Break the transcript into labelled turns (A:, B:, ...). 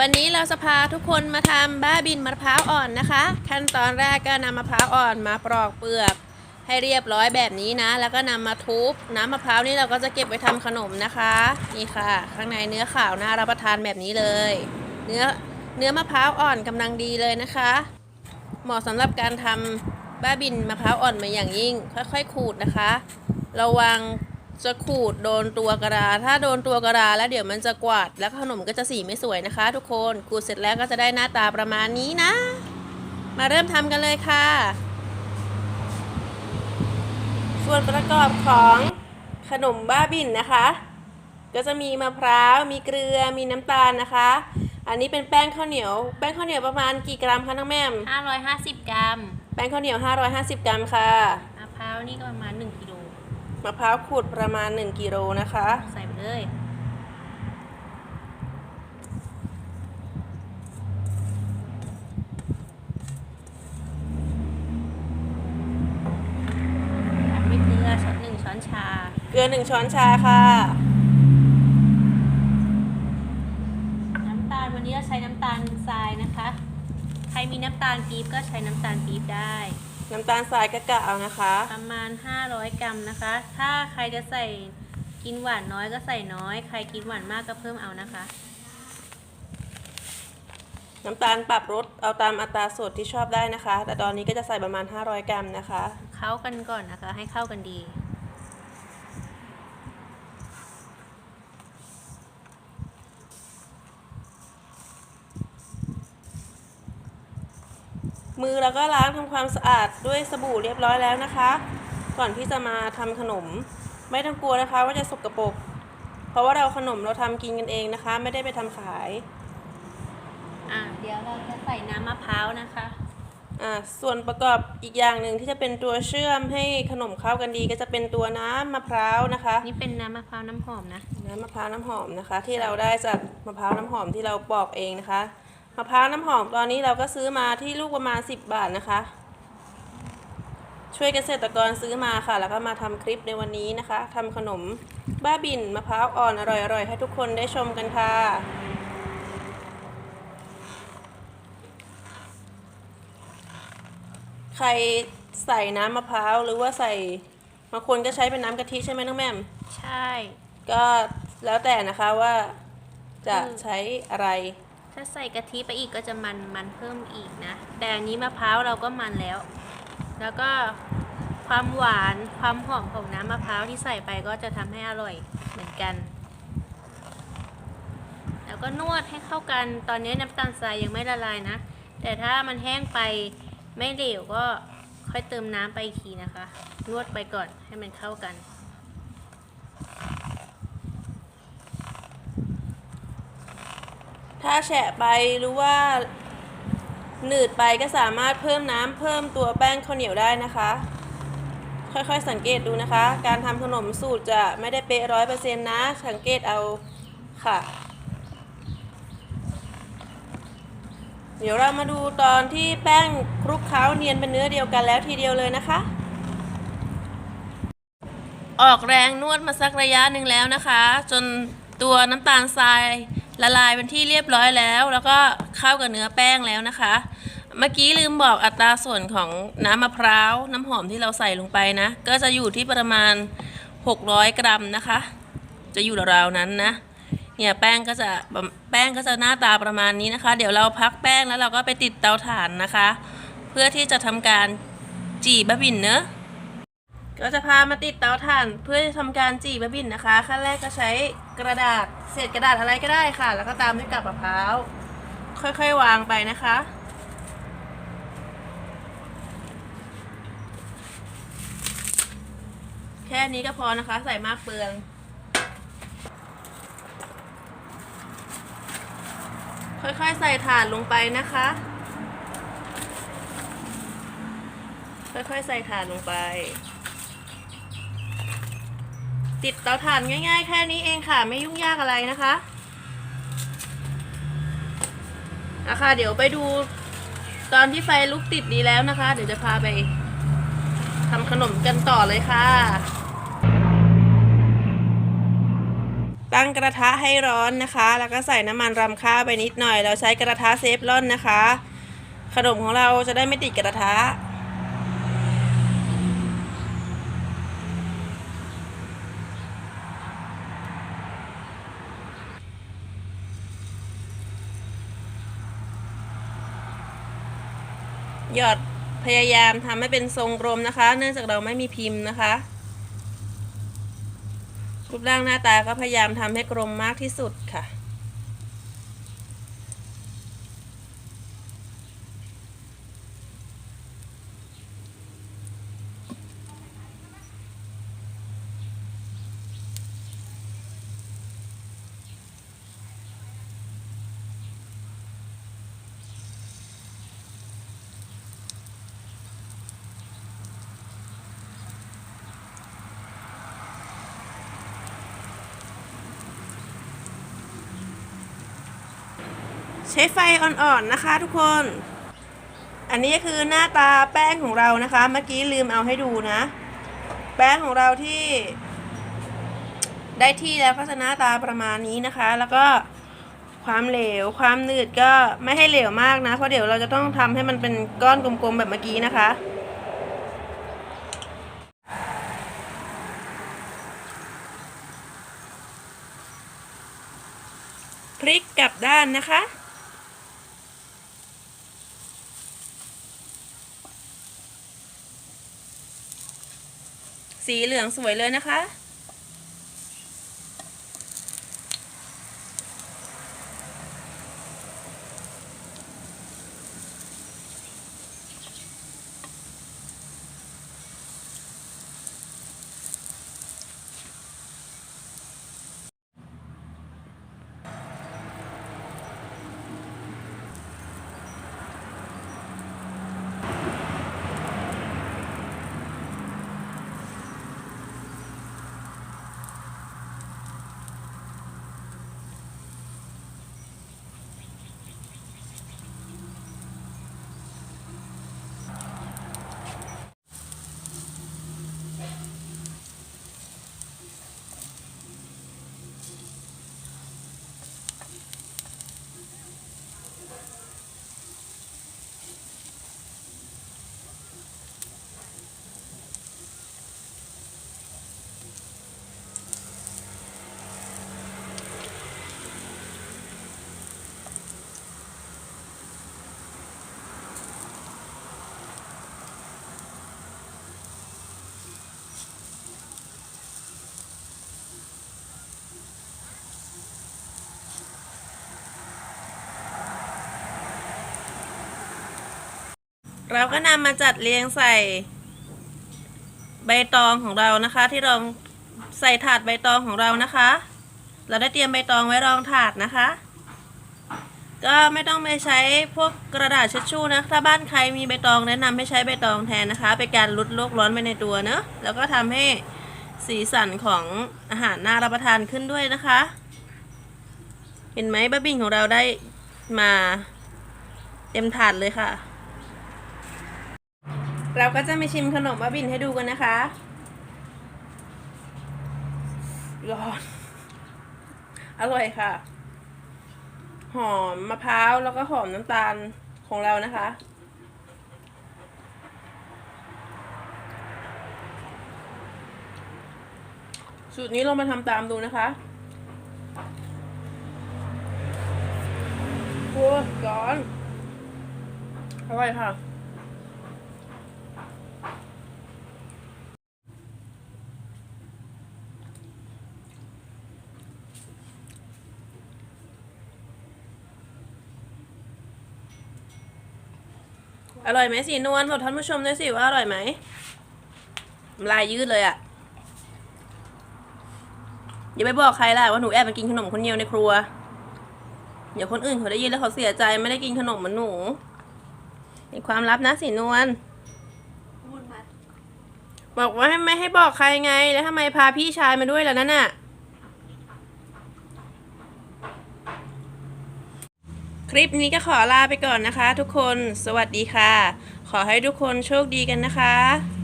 A: วันนี้เราจะพาทุกคนมาทำบ้าบินมะพร้าวอ่อนนะคะ ขั้นตอนแรกก็นำมะพร้าวอ่อนมาปลอกเปลือก ให้เรียบร้อยแบบนี้นะ แล้วก็นำมาทุบน้ำมะพร้าวนี่เราก็จะเก็บไว้ทำขนมนะคะนี่ค่ะ ข้างในเนื้อขาวน่ารับประทานแบบนี้เลย เนื้อเนื้อมะพร้าวอ่อนกำลังดีเลยนะคะ เหมาะสำหรับการทำบ้าบินมะพร้าวอ่อนมาอย่างยิ่ง ค่อยๆขูดนะคะ ระวัง จะขูดโดนตัวกระดาษถ้าโดนตัวกระดาษแล้วเดี๋ยวมันจะกวาด แล้วขนมก็จะสีไม่สวยนะคะ ทุกคนขูดเสร็จแล้วก็จะได้หน้าตาประมาณนี้นะ มาเริ่มทำกันเลยค่ะ ส่วนประกอบของขนมบ้าบินนะคะ ก็จะมีมะพร้าวมีเกลือมีน้ำตาลนะคะ อันนี้เป็นแป้งข้าวเหนียว แป้งข้าวเหนียวประมาณกี่กรัมคะน้องแม่ม
B: 550 กรัม
A: แป้งข้าวเหนียว 550 กรัมค่ะ
B: มะพร้าวนี่ก็ประมาณ1กิโล
A: มะพร้าวขูดประมาณ 1กิโลนะคะ
B: ใส่ไปเลยตามด้วยเกลือช้อนหนึ่งช้อนชา
A: เกลือ1ช้อนชาค่ะ
B: น้ำตาลวันนี้เราใช้น้ำตาลทรายนะคะ ใครมีน้ำตาลปี๊บก็ใช้น้ำตาลปี๊บได้
A: น้ำตาลทรายกะกะเอานะคะ
B: ประมาณ 500 กรัมนะคะ ถ้าใครจะใส่กินหวานน้อยก็ใส่น้อย ใครกินหวานมากก็เพิ่มเอานะคะ
A: น้ำตาลปรับรสเอาตามอัตราส่วนที่ชอบได้นะคะ แต่ตอนนี้ก็จะใส่ประมาณ 500 กรัมนะคะ
B: เข้ากันก่อนนะคะ ให้เข้ากันดี
A: มือเราก็ล้างทำความสะอาดด้วยสบู่เรียบร้อยแล้วนะคะ ก่อนที่จะมาทำขนม ไม่ต้องกลัวนะคะว่าจะสกรปรกเพราะว่าเราขนมเราทำกินกันเองนะคะ ไม่ได้ไปทำขาย
B: อะเดี๋ยวเราจะใส่น้ำมะพร้าวนะคะ
A: อ่าส่วนประกอบอีกอย่างหนึ่งที่จะเป็นตัวเชื่อมให้ขนมเข้ากันดี ก็จะเป็นตัวน้ำมะพร้าวนะคะ
B: นี่เป็นน้ำมะพร้าวน้ำหอมนะ
A: น้ำมะพร้าวน้ำหอมนะคะ ที่เราได้จากมะพร้าวน้ำหอมที่เราปอกเองนะคะ มะพร้าวน้ำหอมตอนนี้เราก็ซื้อมาที่ลูกประมาณ 10 บาทนะคะ ช่วยเกษตรกรซื้อมาค่ะ แล้วก็มาทำคลิปในวันนี้นะคะทำขนมบ้าบินมะพร้าวอ่อนอร่อยๆ ให้ทุกคนได้ชมกันค่ะใครใส่น้ำมะพร้าวหรือว่าใส่บางคนก็ใช้เป็นน้ำกะทิใช่ไหมน้องแม่ม
B: ใช่
A: ก็แล้วแต่นะคะว่าจะ
B: อืม
A: ใช้อะไร
B: ถ้าใส่กะทิไปอีกก็จะมันมันเพิ่มอีกนะ แต่อันนี้มะพร้าวเราก็มันแล้ว แล้วก็ความหวานความหอมของน้ำมะพร้าวที่ใส่ไปก็จะทำให้อร่อยเหมือนกัน แล้วก็นวดให้เข้ากัน ตอนนี้น้ำตาลทรายยังไม่ละลายนะ แต่ถ้ามันแห้งไปไม่เหลวก็ค่อยเติมน้ำไปอีกทีนะคะ นวดไปก่อนให้มันเข้ากัน
A: ถ้าแฉะไปหรือว่าหนืดไปก็สามารถเพิ่มน้ำเพิ่มตัวแป้งข้าวเหนียวได้นะคะ ค่อยๆสังเกตดูนะคะ การทำขนมสูตรจะไม่ได้เป๊ะร้อยเปอร์เซ็นต์นะ สังเกตเอาค่ะ เดี๋ยวเรามาดูตอนที่แป้งคลุกเคล้าเนียนเป็นเนื้อเดียวกันแล้วทีเดียวเลยนะคะ ออกแรงนวดมาสักระยะหนึ่งแล้วนะคะ จนตัวน้ำตาลทราย ละลายเป็นที่เรียบร้อยแล้ว แล้วก็เข้ากับเนื้อแป้งแล้วนะคะ เมื่อกี้ลืมบอกอัตราส่วนของน้ำมะพร้าวน้ำหอมที่เราใส่ลงไปนะ ก็จะอยู่ที่ประมาณ 600 กรัมนะคะ จะอยู่ราวๆนั้นนะเนี่ยแป้งก็จะแป้งก็จะหน้าตาประมาณนี้นะคะ เดี๋ยวเราพักแป้งแล้วเราก็ไปติดเตาถ่านนะคะ เพื่อที่จะทำการจีบะบินเนอะก็จะพามาติดเตาถ่านเพื่อทำการจีบะบินนะคะขั้นแรกก็ใช้ กระดาษเศษกระดาษอะไรก็ได้ค่ะ แล้วก็ตามด้วยกับมะพร้าว ค่อยๆวางไปนะคะ แค่นี้ก็พอนะคะ ใส่มากเปลืองค่อยๆ ใส่ถ่านลงไปนะคะ ค่อยๆ ใส่ถ่านลงไป ติดเตาถ่านง่าย ๆ แค่นี้เองค่ะ ไม่ยุ่งยากอะไรนะคะอะค่ะเดี๋ยวไปดูตอนที่ไฟลุกติดดีแล้วนะคะ เดี๋ยวจะพาไปทำขนมกันต่อเลยค่ะ ตั้งกระทะให้ร้อนนะคะ แล้วก็ใส่น้ำมันรำข้าวไปนิดหน่อยเราใช้กระทะเซฟลอนนะคะ ขนมของเราจะได้ไม่ติดกระทะ หยอดพยายามทำให้เป็นทรงกลมนะคะ เนื่องจากเราไม่มีพิมพ์นะคะรูปร่างหน้าตาก็พยายามทำให้กลมมากที่สุดค่ะ ใช้ไฟอ่อนๆนะคะทุกคน อันนี้ก็คือหน้าตาแป้งของเรานะคะ เมื่อกี้ลืมเอาให้ดูนะ แป้งของเราที่ ได้ที่แล้วก็จะหน้าตาประมาณนี้นะคะ แล้วก็ความเหลว ความหนืดก็ไม่ให้เหลวมากนะ เพราะเดี๋ยวเราจะต้องทำให้มันเป็นก้อนกลมๆแบบเมื่อกี้นะคะ พลิกกลับด้านนะคะ สีเหลืองสวยเลยนะคะ เราก็นำมาจัดเรียงใส่ใบตองของเรานะคะ ที่รองใส่ถาดใบตองของเรานะคะ เราได้เตรียมใบตองไว้รองถาดนะคะ ก็ไม่ต้องไปใช้พวกกระดาษเช็ดชู่นะถ้าบ้านใครมีใบตองแนะนำให้ใช้ใบตองแทนนะคะเป็นการลดโลกร้อนไปในตัวเนอะแล้วก็ทำให้สีสันของอาหารน่ารับประทานขึ้นด้วยนะคะ เห็นไหมบ้าบินของเราได้มาเต็มถาดเลยค่ะ เราก็จะมาชิมขนมบ้าบินให้ดูกันนะคะ ร้อน อร่อยค่ะ หอมมะพร้าวแล้วก็หอมน้ำตาลของเรานะคะ สูตรนี้เรามาทำตามดูนะคะโอ้ร้อน อร่อยค่ะ อร่อยไหมสีนวลบอกท่านผู้ชมด้วยสิว่าอร่อยไหมน้ำลายยืดเลยอะ่ะอย่าไปบอกใครล่ะว่าหนูแอบมากินขนมคนเดียวในครัวเดี๋ยวคนอื่นเขาได้ยินแล้วเขาเสียใจไม่ได้กินขนมเหมือนหนูเป็นความลับนะสีนวล
B: พูดมา
A: บอกว่าให้ไม่ให้บอกใครไงแล้วทำไมพาพี่ชายมาด้วยล่ะนั่นน่ะ คลิปนี้ก็ขอลาไปก่อนนะคะ ทุกคน สวัสดีค่ะ ขอให้ทุกคนโชคดีกันนะคะ